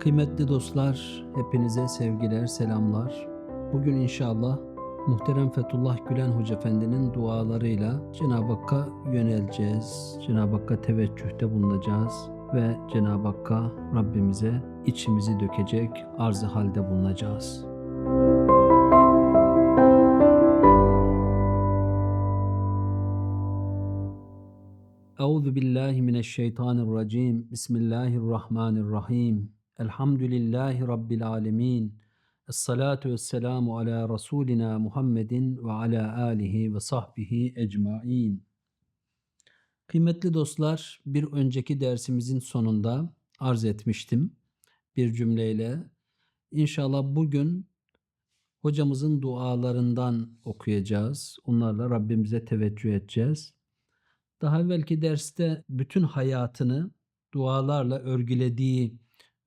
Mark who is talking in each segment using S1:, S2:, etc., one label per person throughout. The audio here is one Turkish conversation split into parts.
S1: Kıymetli dostlar, hepinize sevgiler, selamlar. Bugün inşallah muhterem Fethullah Gülen Hoca Efendi'nin dualarıyla Cenab-ı Hakk'a yöneleceğiz. Cenab-ı Hakk'a teveccühte bulunacağız ve Cenab-ı Hakk'a Rabbimize içimizi dökecek arzı halde bulunacağız. Euzu billahi mineşşeytanirracim. Bismillahirrahmanirrahim. Elhamdülillahi rabbil alamin. Essalatu vesselamu ala rasulina Muhammedin ve ala alihi ve sahbihi ecmaîn. Kıymetli dostlar, bir önceki dersimizin sonunda arz etmiştim bir cümleyle. İnşallah bugün hocamızın dualarından okuyacağız. Onlarla Rabbimize teveccüh edeceğiz. Daha evvelki derste bütün hayatını dualarla örgülediği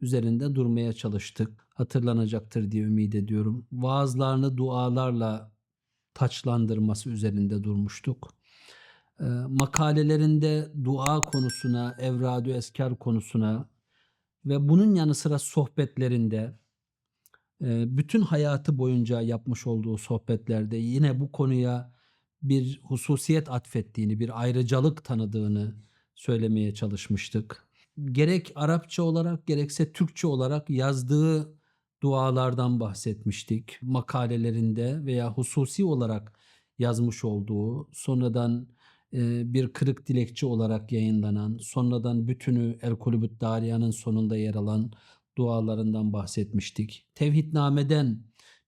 S1: üzerinde durmaya çalıştık. Hatırlanacaktır diye ümit ediyorum. Vaazlarını dualarla taçlandırması üzerinde durmuştuk. Ee, makalelerinde dua konusuna, evradu eskar konusuna ve bunun yanı sıra sohbetlerinde e, bütün hayatı boyunca yapmış olduğu sohbetlerde yine bu konuya bir hususiyet atfettiğini, bir ayrıcalık tanıdığını söylemeye çalışmıştık. Gerek Arapça olarak gerekse Türkçe olarak yazdığı dualardan bahsetmiştik. Makalelerinde veya hususi olarak yazmış olduğu, sonradan e, bir kırık dilekçe olarak yayınlanan, sonradan bütünü El Kulübüt Dariya'nın sonunda yer alan dualarından bahsetmiştik. Tevhidnameden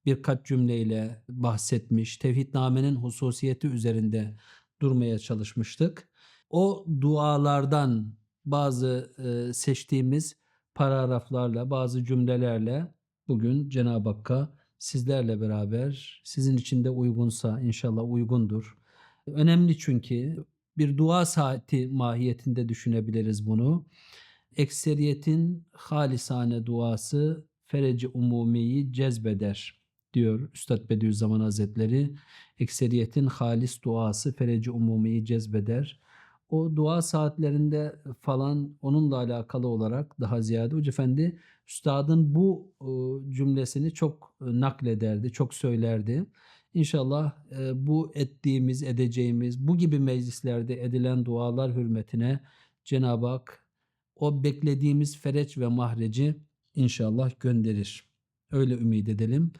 S1: birkaç cümleyle bahsetmiş, tevhidnamenin hususiyeti üzerinde durmaya çalışmıştık. O dualardan bazı e, seçtiğimiz paragraflarla, bazı cümlelerle bugün Cenab-ı Hakk'a sizlerle beraber sizin için de uygunsa inşallah uygundur. Önemli çünkü bir dua saati mahiyetinde düşünebiliriz bunu. Ekseriyetin halisane duası fereci umumiyi cezbeder diyor Üstad Bediüzzaman Hazretleri. Ekseriyetin halis duası fereci umumiyi cezbeder. O dua saatlerinde falan onunla alakalı olarak daha ziyade Hoca Efendi Üstadın bu cümlesini çok naklederdi, çok söylerdi. İnşallah bu ettiğimiz, edeceğimiz, bu gibi meclislerde edilen dualar hürmetine Cenab-ı Hak o beklediğimiz fereç ve mahreci inşallah gönderir. Öyle ümit edelim.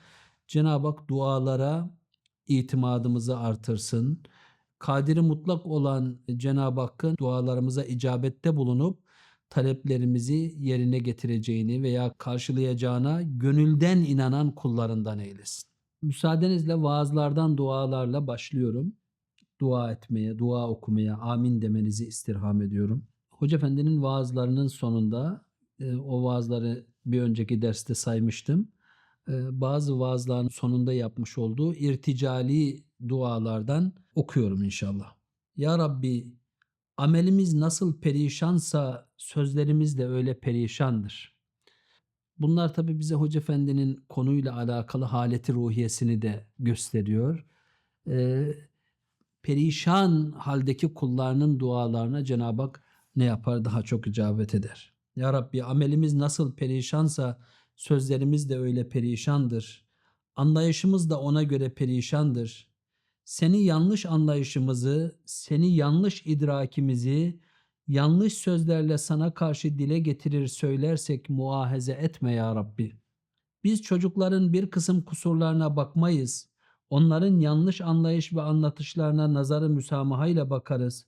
S1: Cenab-ı Hak dualara itimadımızı artırsın. Kadiri mutlak olan Cenab-ı Hakk'ın dualarımıza icabette bulunup taleplerimizi yerine getireceğini veya karşılayacağına gönülden inanan kullarından eylesin. Müsaadenizle vaazlardan dualarla başlıyorum. Dua etmeye, dua okumaya, amin demenizi istirham ediyorum. Hoca Efendi'nin vaazlarının sonunda e, o vaazları bir önceki derste saymıştım. Bazı vaazların sonunda yapmış olduğu irticali dualardan okuyorum inşallah. Ya Rabbi amelimiz nasıl perişansa sözlerimiz de öyle perişandır. Bunlar tabi bize Hoca Efendi'nin konuyla alakalı haleti ruhiyesini de gösteriyor. E, perişan haldeki kullarının dualarına Cenab-ı Hak ne yapar? Daha çok icabet eder. Ya Rabbi amelimiz nasıl perişansa sözlerimiz de öyle perişandır. Anlayışımız da ona göre perişandır. Seni yanlış anlayışımızı, seni yanlış idrakimizi, yanlış sözlerle sana karşı dile getirir söylersek muahaze etme ya Rabbi. Biz çocukların bir kısım kusurlarına bakmayız. Onların yanlış anlayış ve anlatışlarına nazarı müsamahayla bakarız.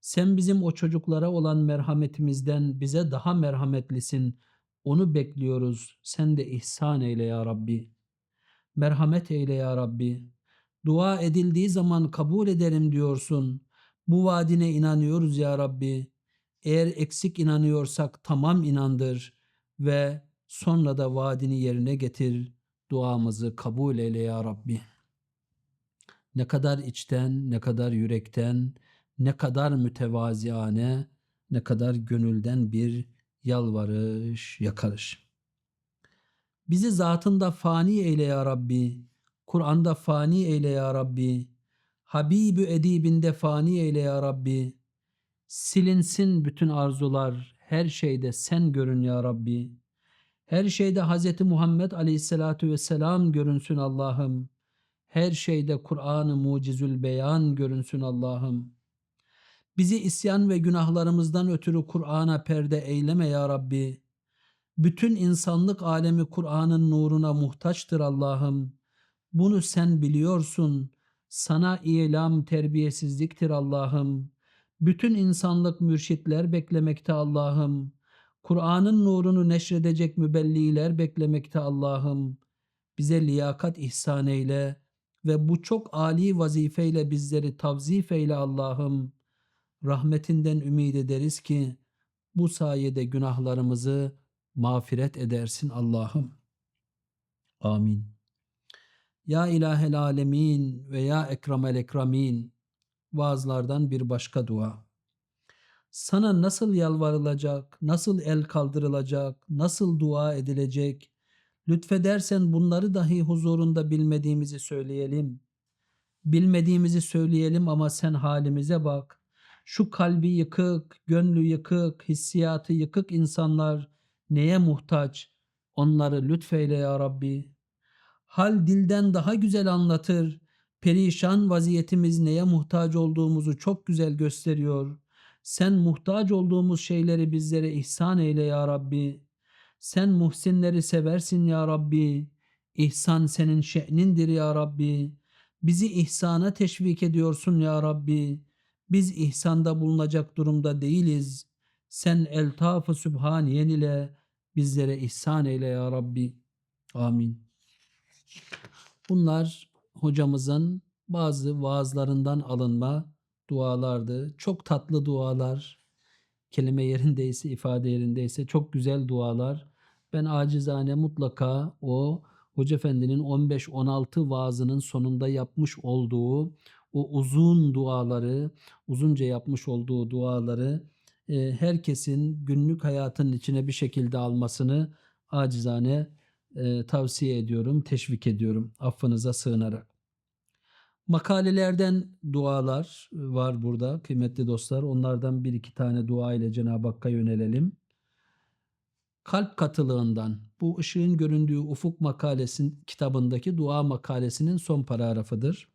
S1: Sen bizim o çocuklara olan merhametimizden bize daha merhametlisin. Onu bekliyoruz. Sen de ihsan eyle ya Rabbi. Merhamet eyle ya Rabbi. Dua edildiği zaman kabul ederim diyorsun. Bu vaadine inanıyoruz ya Rabbi. Eğer eksik inanıyorsak tamam inandır ve sonra da vaadini yerine getir. Duamızı kabul eyle ya Rabbi. Ne kadar içten, ne kadar yürekten, ne kadar mütevaziane, ne kadar gönülden bir yalvarış, yakarış. Bizi zatında fani eyle ya Rabbi, Kur'an'da fani eyle ya Rabbi, Habibü edibinde fani eyle ya Rabbi, silinsin bütün arzular, her şeyde sen görün ya Rabbi, Her şeyde Hz. Muhammed Aleyhisselatü Vesselam görünsün Allah'ım. Her şeyde Kur'an-ı Mucizül Beyan görünsün Allah'ım. Bizi isyan ve günahlarımızdan ötürü Kur'an'a perde eyleme ya Rabbi. Bütün insanlık alemi Kur'an'ın nuruna muhtaçtır Allah'ım. Bunu sen biliyorsun. Sana ilam terbiyesizliktir Allah'ım. Bütün insanlık mürşitler beklemekte Allah'ım. Kur'an'ın nurunu neşredecek mübelliler beklemekte Allah'ım. Bize liyakat ihsan eyle ve bu çok âli vazifeyle bizleri tavzif eyle Allah'ım. Rahmetinden ümid ederiz ki bu sayede günahlarımızı mağfiret edersin Allah'ım. Amin. Ya ilahel alemin ve ya ekremel ekramin vaazlardan bir başka dua. Sana nasıl yalvarılacak, nasıl el kaldırılacak, nasıl dua edilecek? Lütfedersen bunları dahi huzurunda bilmediğimizi söyleyelim. Bilmediğimizi söyleyelim ama sen halimize bak. Şu kalbi yıkık, gönlü yıkık, hissiyatı yıkık insanlar neye muhtaç? Onları lütfeyle ya Rabbi. Hal dilden daha güzel anlatır. Perişan vaziyetimiz neye muhtaç olduğumuzu çok güzel gösteriyor. Sen muhtaç olduğumuz şeyleri bizlere ihsan eyle ya Rabbi. Sen muhsinleri seversin ya Rabbi. İhsan senin şe'nindir ya Rabbi. Bizi ihsana teşvik ediyorsun ya Rabbi. Biz ihsanda bulunacak durumda değiliz. Sen eltaf-ı sübhaniyen ile bizlere ihsan eyle ya Rabbi. Amin. Bunlar hocamızın bazı vaazlarından alınma dualardı. Çok tatlı dualar. Kelime yerindeyse, ifade yerindeyse çok güzel dualar. Ben acizane mutlaka o Hoca Efendi'nin 15-16 vaazının sonunda yapmış olduğu o uzun duaları, uzunca yapmış olduğu duaları e, herkesin günlük hayatının içine bir şekilde almasını acizane e, tavsiye ediyorum, teşvik ediyorum affınıza sığınarak. Makalelerden dualar var burada kıymetli dostlar. Onlardan bir iki tane dua ile Cenab-ı Hakk'a yönelelim. Kalp katılığından bu ışığın göründüğü ufuk makalesin kitabındaki dua makalesinin son paragrafıdır.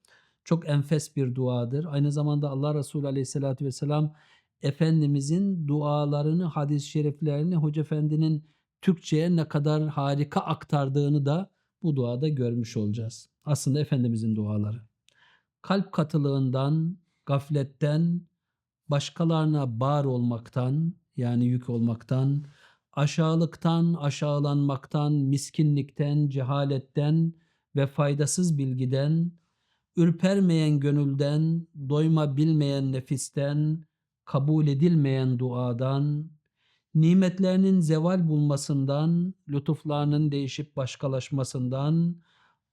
S1: Çok enfes bir duadır. Aynı zamanda Allah Resulü Aleyhisselatü Vesselam Efendimizin dualarını, hadis-i şeriflerini Hoca Efendi'nin Türkçe'ye ne kadar harika aktardığını da bu duada görmüş olacağız. Aslında Efendimizin duaları. Kalp katılığından, gafletten, başkalarına bar olmaktan yani yük olmaktan, aşağılıktan, aşağılanmaktan, miskinlikten, cehaletten ve faydasız bilgiden, ürpermeyen gönülden, doyma bilmeyen nefisten, kabul edilmeyen duadan, nimetlerinin zeval bulmasından, lütuflarının değişip başkalaşmasından,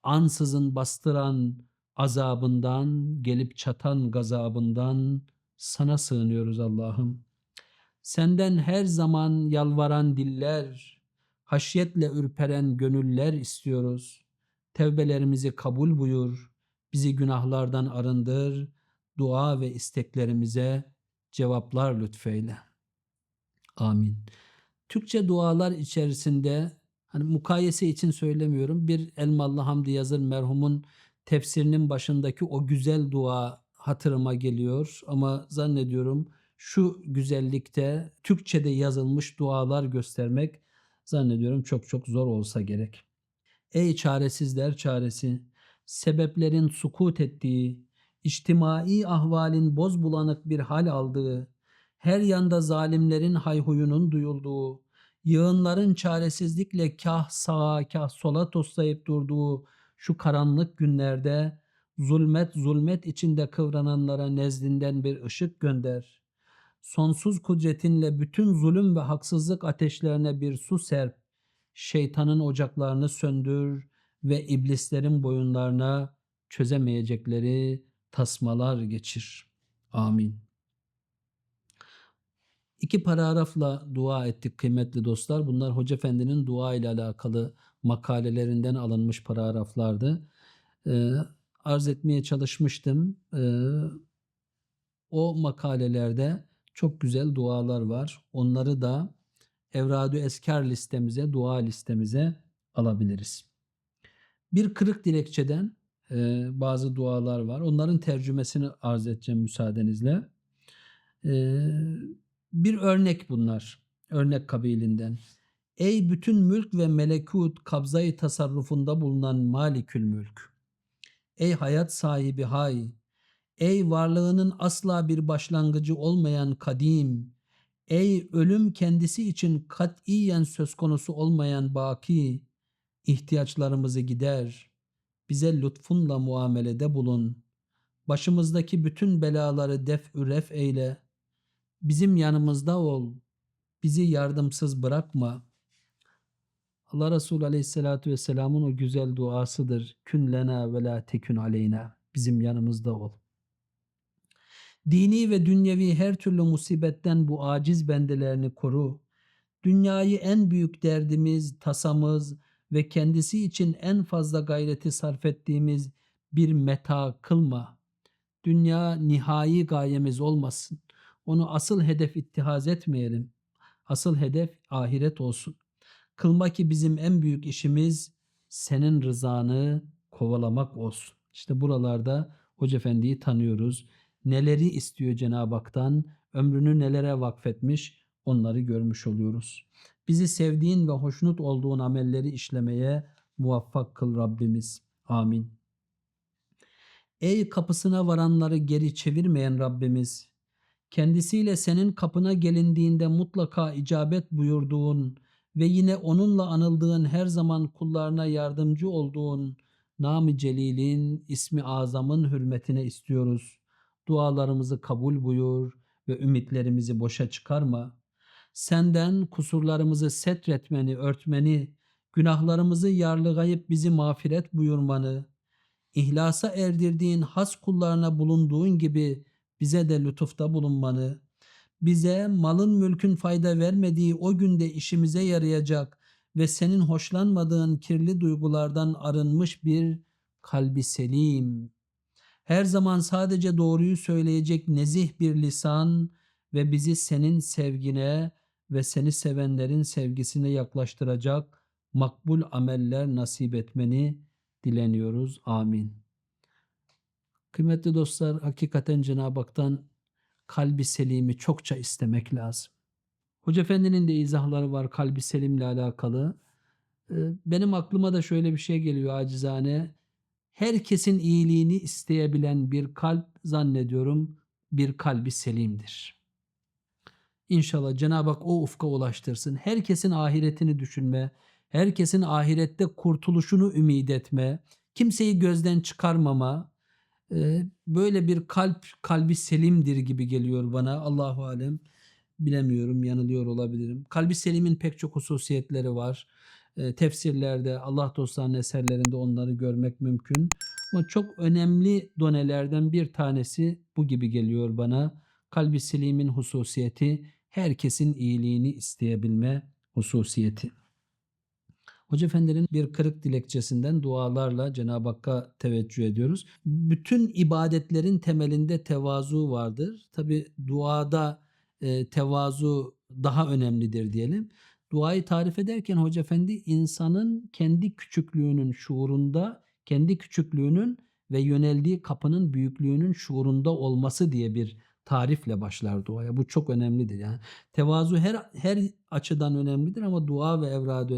S1: ansızın bastıran azabından, gelip çatan gazabından sana sığınıyoruz Allah'ım. Senden her zaman yalvaran diller, haşyetle ürperen gönüller istiyoruz. Tevbelerimizi kabul buyur, bizi günahlardan arındır, dua ve isteklerimize cevaplar lütfeyle. Amin. Türkçe dualar içerisinde hani mukayese için söylemiyorum. Bir Elmalı Hamdi Yazır merhumun tefsirinin başındaki o güzel dua hatırıma geliyor ama zannediyorum şu güzellikte Türkçe'de yazılmış dualar göstermek zannediyorum çok çok zor olsa gerek. Ey çaresizler çaresi, sebeplerin sukut ettiği, içtimai ahvalin boz bulanık bir hal aldığı, her yanda zalimlerin hayhuyunun duyulduğu, yığınların çaresizlikle kah sağa kah sola toslayıp durduğu şu karanlık günlerde zulmet zulmet içinde kıvrananlara nezdinden bir ışık gönder. Sonsuz kudretinle bütün zulüm ve haksızlık ateşlerine bir su serp. Şeytanın ocaklarını söndür ve iblislerin boyunlarına çözemeyecekleri tasmalar geçir. Amin. İki paragrafla dua ettik kıymetli dostlar. Bunlar Hoca Efendi'nin dua ile alakalı makalelerinden alınmış paragraflardı. Ee, arz etmeye çalışmıştım. Ee, o makalelerde çok güzel dualar var. Onları da Evradu Eskar listemize, dua listemize alabiliriz. Bir kırık dilekçeden e, bazı dualar var. Onların tercümesini arz edeceğim müsaadenizle. E, bir örnek bunlar. Örnek kabilinden. Ey bütün mülk ve melekut kabzayı tasarrufunda bulunan malikül mülk. Ey hayat sahibi hay. Ey varlığının asla bir başlangıcı olmayan kadim. Ey ölüm kendisi için katiyen söz konusu olmayan baki. İhtiyaçlarımızı gider. Bize lütfunla muamelede bulun. Başımızdaki bütün belaları def-ü eyle. Bizim yanımızda ol. Bizi yardımsız bırakma. Allah Resulü Aleyhisselatü Vesselam'ın o güzel duasıdır. Kün lena ve la tekün aleyna. Bizim yanımızda ol. Dini ve dünyevi her türlü musibetten bu aciz bendelerini koru. Dünyayı en büyük derdimiz, tasamız ve kendisi için en fazla gayreti sarf ettiğimiz bir meta kılma. Dünya nihai gayemiz olmasın. Onu asıl hedef ittihaz etmeyelim. Asıl hedef ahiret olsun. Kılma ki bizim en büyük işimiz senin rızanı kovalamak olsun. İşte buralarda Hoca Efendi'yi tanıyoruz. Neleri istiyor Cenab-ı Hak'tan, ömrünü nelere vakfetmiş onları görmüş oluyoruz. Bizi sevdiğin ve hoşnut olduğun amelleri işlemeye muvaffak kıl Rabbimiz. Amin. Ey kapısına varanları geri çevirmeyen Rabbimiz, kendisiyle senin kapına gelindiğinde mutlaka icabet buyurduğun ve yine onunla anıldığın her zaman kullarına yardımcı olduğun Nam-ı Celil'in ismi azamın hürmetine istiyoruz. Dualarımızı kabul buyur ve ümitlerimizi boşa çıkarma. Senden kusurlarımızı setretmeni, örtmeni, günahlarımızı yarlıgayıp bizi mağfiret buyurmanı, ihlasa erdirdiğin has kullarına bulunduğun gibi bize de lütufta bulunmanı, bize malın mülkün fayda vermediği o günde işimize yarayacak ve senin hoşlanmadığın kirli duygulardan arınmış bir kalbi selim, her zaman sadece doğruyu söyleyecek nezih bir lisan ve bizi senin sevgine ve seni sevenlerin sevgisine yaklaştıracak makbul ameller nasip etmeni dileniyoruz. Amin. Kıymetli dostlar, hakikaten Cenab-ı Hak'tan kalbi selimi çokça istemek lazım. Hoca Efendi'nin de izahları var kalbi selimle alakalı. Ee, benim aklıma da şöyle bir şey geliyor acizane. Herkesin iyiliğini isteyebilen bir kalp zannediyorum bir kalbi selimdir. İnşallah Cenab-ı Hak o ufka ulaştırsın. Herkesin ahiretini düşünme, herkesin ahirette kurtuluşunu ümit etme, kimseyi gözden çıkarmama, e, böyle bir kalp kalbi selimdir gibi geliyor bana. Allahu alem bilemiyorum, yanılıyor olabilirim. Kalbi selimin pek çok hususiyetleri var. E, tefsirlerde, Allah dostlarının eserlerinde onları görmek mümkün. Ama çok önemli donelerden bir tanesi bu gibi geliyor bana. Kalbi selimin hususiyeti herkesin iyiliğini isteyebilme hususiyeti. Hoca Efendi'nin bir kırık dilekçesinden dualarla Cenab-ı Hakk'a teveccüh ediyoruz. Bütün ibadetlerin temelinde tevazu vardır. Tabi duada e, tevazu daha önemlidir diyelim. Duayı tarif ederken Hoca Efendi insanın kendi küçüklüğünün şuurunda, kendi küçüklüğünün ve yöneldiği kapının büyüklüğünün şuurunda olması diye bir tarifle başlar duaya. Bu çok önemlidir. Yani tevazu her her açıdan önemlidir ama dua ve evrad-ı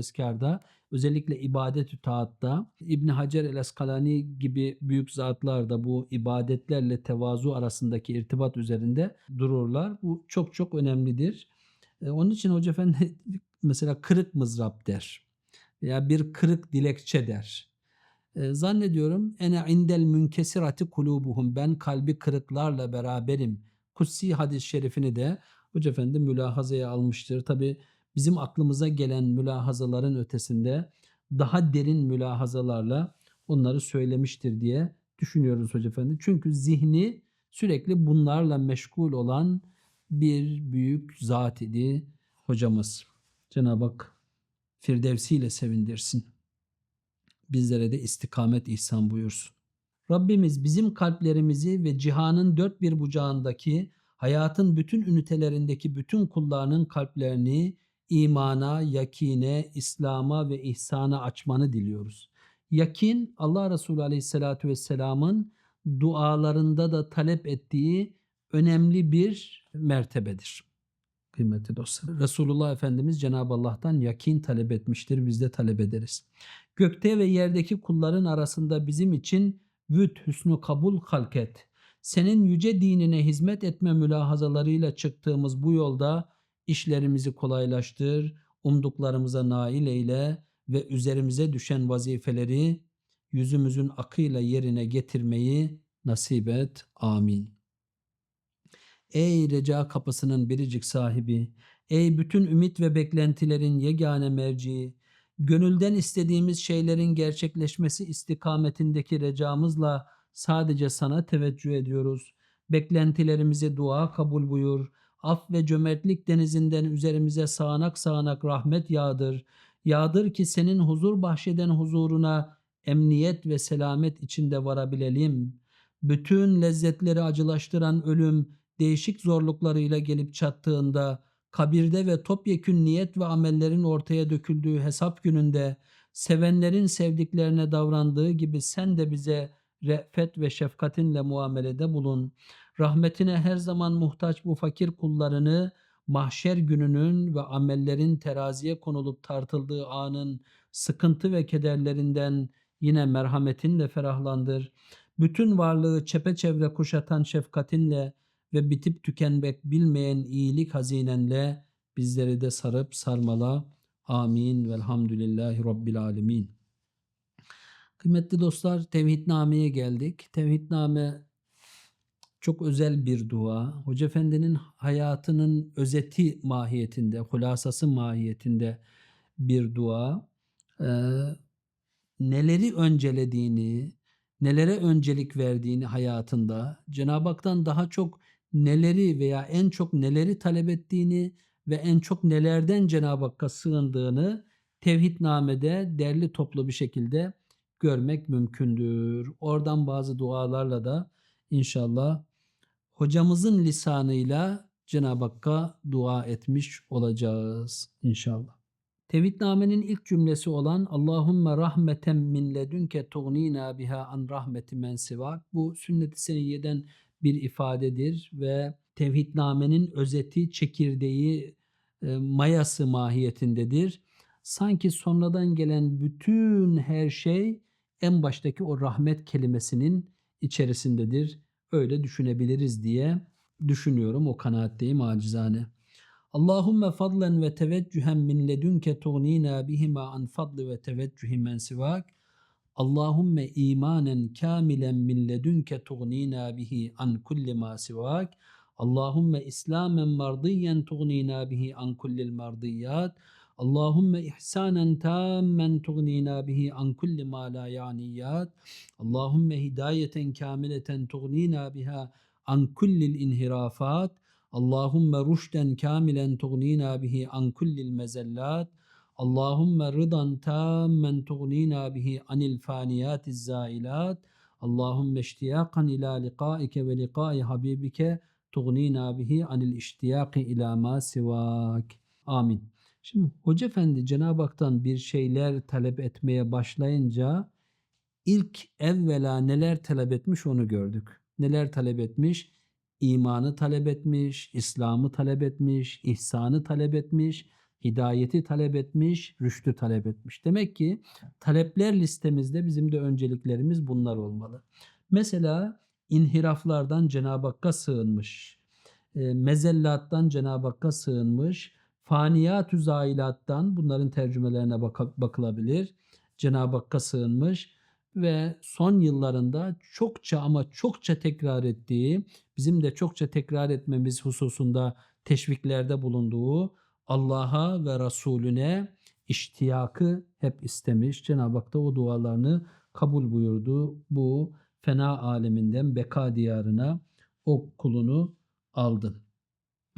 S1: özellikle ibadet-ü taatta İbn Hacer el Eskalani gibi büyük zatlar da bu ibadetlerle tevazu arasındaki irtibat üzerinde dururlar. Bu çok çok önemlidir. E, onun için Hoca Efendi mesela kırık mızrap der veya bir kırık dilekçe der. E, zannediyorum ene indel münkesirati kulubuhum ben kalbi kırıklarla beraberim. Kutsi hadis-i şerifini de Hoca Efendi mülahazaya almıştır. Tabi bizim aklımıza gelen mülahazaların ötesinde daha derin mülahazalarla onları söylemiştir diye düşünüyoruz Hoca Efendi. Çünkü zihni sürekli bunlarla meşgul olan bir büyük zat idi hocamız. Cenab-ı Hak firdevsiyle sevindirsin. Bizlere de istikamet ihsan buyursun. Rabbimiz bizim kalplerimizi ve cihanın dört bir bucağındaki hayatın bütün ünitelerindeki bütün kullarının kalplerini imana, yakine, İslam'a ve ihsana açmanı diliyoruz. Yakin Allah Resulü Aleyhisselatü Vesselam'ın dualarında da talep ettiği önemli bir mertebedir. Kıymetli dostlar. Resulullah Efendimiz Cenab-ı Allah'tan yakin talep etmiştir. Biz de talep ederiz. Gökte ve yerdeki kulların arasında bizim için vüt hüsnü kabul halket. Senin yüce dinine hizmet etme mülahazalarıyla çıktığımız bu yolda işlerimizi kolaylaştır, umduklarımıza nail eyle ve üzerimize düşen vazifeleri yüzümüzün akıyla yerine getirmeyi nasip et. Amin. Ey reca kapısının biricik sahibi, ey bütün ümit ve beklentilerin yegane merci, gönülden istediğimiz şeylerin gerçekleşmesi istikametindeki recamızla sadece sana teveccüh ediyoruz. Beklentilerimizi dua kabul buyur. Af ve cömertlik denizinden üzerimize sağanak sağanak rahmet yağdır. Yağdır ki senin huzur bahşeden huzuruna emniyet ve selamet içinde varabilelim. Bütün lezzetleri acılaştıran ölüm değişik zorluklarıyla gelip çattığında kabirde ve topyekün niyet ve amellerin ortaya döküldüğü hesap gününde sevenlerin sevdiklerine davrandığı gibi sen de bize re'fet ve şefkatinle muamelede bulun. Rahmetine her zaman muhtaç bu fakir kullarını mahşer gününün ve amellerin teraziye konulup tartıldığı anın sıkıntı ve kederlerinden yine merhametinle ferahlandır. Bütün varlığı çepeçevre kuşatan şefkatinle ve bitip tükenmek bilmeyen iyilik hazinenle bizleri de sarıp sarmala. Amin. Velhamdülillahi Rabbil Alemin. Kıymetli dostlar Tevhidname'ye geldik. Tevhidname çok özel bir dua. Hoca Efendi'nin hayatının özeti mahiyetinde, hulasası mahiyetinde bir dua. Ee, neleri öncelediğini, nelere öncelik verdiğini hayatında, Cenab-ı Hak'tan daha çok neleri veya en çok neleri talep ettiğini ve en çok nelerden Cenab-ı Hakk'a sığındığını tevhidnamede derli toplu bir şekilde görmek mümkündür. Oradan bazı dualarla da inşallah hocamızın lisanıyla Cenab-ı Hakk'a dua etmiş olacağız inşallah. Tevhidnamenin ilk cümlesi olan Allahümme rahmeten min ledünke tuğnina biha an rahmeti men sivak. Bu sünnet-i seniyeden bir ifadedir ve tevhidnamenin özeti, çekirdeği, e, mayası mahiyetindedir. Sanki sonradan gelen bütün her şey en baştaki o rahmet kelimesinin içerisindedir. Öyle düşünebiliriz diye düşünüyorum. O kanaatteyim acizane. Allahümme fadlen ve teveccühen min ledünke tuğnina bihima an fadli ve teveccühi men sivak. Allahümme imanen kamilen min ledünke tuğnina bihi an kulli ma sivak. Allahümme islamen mardiyen tuğnina bihi an kullil mardiyat. Allahümme ihsanen tammen tuğnina bihi an kulli ma la yaniyat. Allahümme hidayeten kamileten tuğnina biha an kullil inhirafat. Allahümme rüşden kamilen tuğnina bihi an kullil mezellat. Allahümme rıdan tammen tuğnina bihi anil faniyatiz zailat. Allahümme iştiyakan ila liqaike ve liqai habibike tuğnina bihi anil iştiyaki ila ma sivak. Amin. Şimdi Hoca Efendi Cenab-ı Hak'tan bir şeyler talep etmeye başlayınca ilk evvela neler talep etmiş onu gördük. Neler talep etmiş? İmanı talep etmiş, İslam'ı talep etmiş, ihsanı talep etmiş, hidayeti talep etmiş, rüştü talep etmiş. Demek ki talepler listemizde bizim de önceliklerimiz bunlar olmalı. Mesela inhiraflardan Cenab-ı Hakk'a sığınmış, e, mezellattan Cenab-ı Hakk'a sığınmış, faniyat-ü zailattan bunların tercümelerine bak- bakılabilir. Cenab-ı Hakk'a sığınmış ve son yıllarında çokça ama çokça tekrar ettiği, bizim de çokça tekrar etmemiz hususunda teşviklerde bulunduğu Allah'a ve Resulüne iştiyakı hep istemiş. Cenab-ı Hak da o dualarını kabul buyurdu. Bu fena aleminden beka diyarına o kulunu aldı.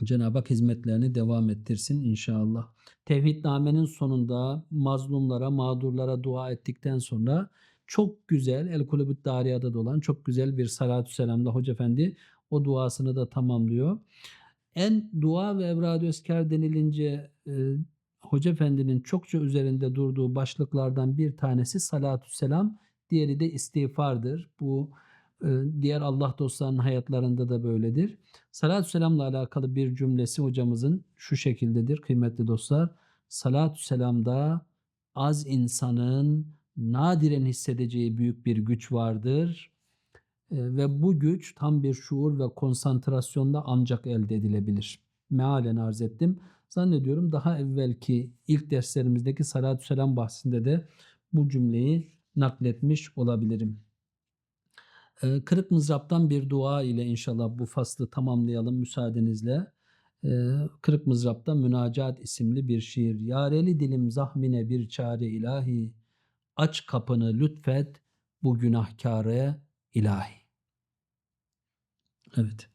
S1: Cenab-ı Hak hizmetlerini devam ettirsin inşallah. Tevhidnamenin sonunda mazlumlara, mağdurlara dua ettikten sonra çok güzel El Kulübüt Dariya'da da olan çok güzel bir salatü selamla Hoca Efendi o duasını da tamamlıyor. En dua ve evrad-ı denilince e, Hoca Efendi'nin çokça üzerinde durduğu başlıklardan bir tanesi salatü selam, diğeri de istiğfardır. Bu e, diğer Allah dostlarının hayatlarında da böyledir. Salatü selamla alakalı bir cümlesi hocamızın şu şekildedir kıymetli dostlar. Salatü selamda az insanın nadiren hissedeceği büyük bir güç vardır. Ve bu güç tam bir şuur ve konsantrasyonda ancak elde edilebilir. Mealen arz ettim. Zannediyorum daha evvelki ilk derslerimizdeki salatü selam bahsinde de bu cümleyi nakletmiş olabilirim. Kırık Mızrap'tan bir dua ile inşallah bu faslı tamamlayalım müsaadenizle. Kırık Mızrap'ta Münacat isimli bir şiir. Yareli dilim zahmine bir çare ilahi, aç kapını lütfet bu günahkare ilahi. Evet.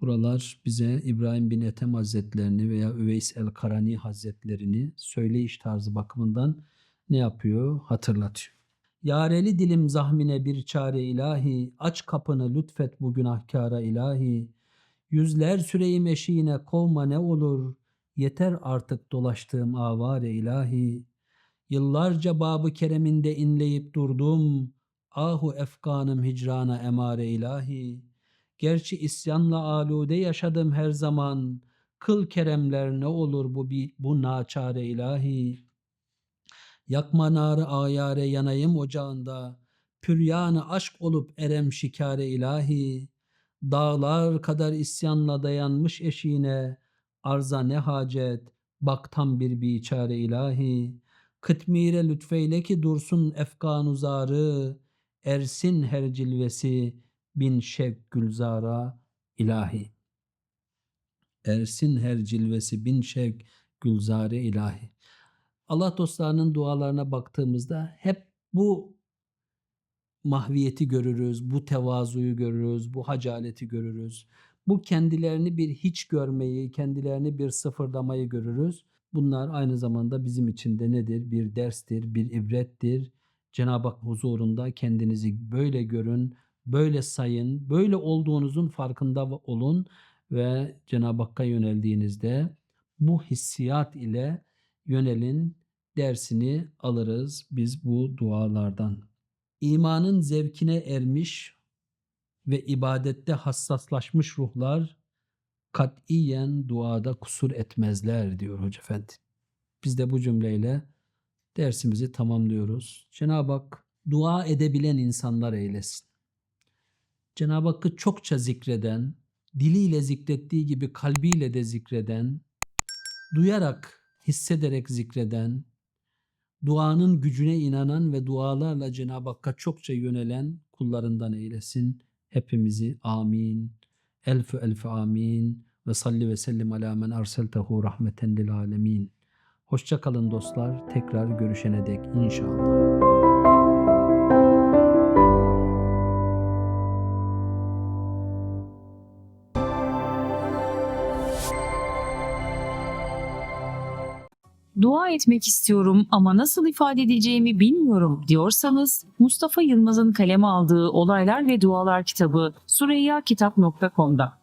S1: Buralar bize İbrahim bin Ethem Hazretlerini veya Üveys el-Karani Hazretlerini söyleyiş tarzı bakımından ne yapıyor? Hatırlatıyor. Yareli dilim zahmine bir çare ilahi, aç kapını lütfet bu günahkara ilahi. Yüzler süreyim eşiğine kovma ne olur, yeter artık dolaştığım avare ilahi. Yıllarca babı kereminde inleyip durdum, ahu efkanım hicrana emare ilahi. Gerçi isyanla alude yaşadım her zaman, kıl keremler ne olur bu, bi- bu naçare ilahi. Yakma narı ayare yanayım ocağında, püryanı aşk olup erem şikare ilahi. Dağlar kadar isyanla dayanmış eşiğine, arza ne hacet, bak tam bir biçare ilahi. Kıtmire lütfeyle ki dursun efkan uzarı, ersin her cilvesi bin şevk gülzara ilahi. Ersin her cilvesi bin şevk gülzare ilahi. Allah dostlarının dualarına baktığımızda hep bu mahviyeti görürüz, bu tevazuyu görürüz, bu hacaleti görürüz. Bu kendilerini bir hiç görmeyi, kendilerini bir sıfırlamayı görürüz. Bunlar aynı zamanda bizim için de nedir? Bir derstir, bir ibrettir. Cenab-ı Hak huzurunda kendinizi böyle görün, böyle sayın, böyle olduğunuzun farkında olun ve Cenab-ı Hakk'a yöneldiğinizde bu hissiyat ile yönelin dersini alırız biz bu dualardan. İmanın zevkine ermiş ve ibadette hassaslaşmış ruhlar katiyen duada kusur etmezler diyor Hoca Efendi. Biz de bu cümleyle dersimizi tamamlıyoruz. Cenab-ı Hak dua edebilen insanlar eylesin. Cenab-ı Hakk'ı çokça zikreden, diliyle zikrettiği gibi kalbiyle de zikreden, duyarak, hissederek zikreden, duanın gücüne inanan ve dualarla Cenab-ı Hakk'a çokça yönelen kullarından eylesin. Hepimizi amin. Elfü elfü amin. Ve salli ve sellim ala men arseltehu rahmeten lil alemin. Hoşça kalın dostlar. Tekrar görüşene dek inşallah.
S2: Dua etmek istiyorum ama nasıl ifade edeceğimi bilmiyorum diyorsanız Mustafa Yılmaz'ın kaleme aldığı Olaylar ve Dualar kitabı sureyyakitap.com'da.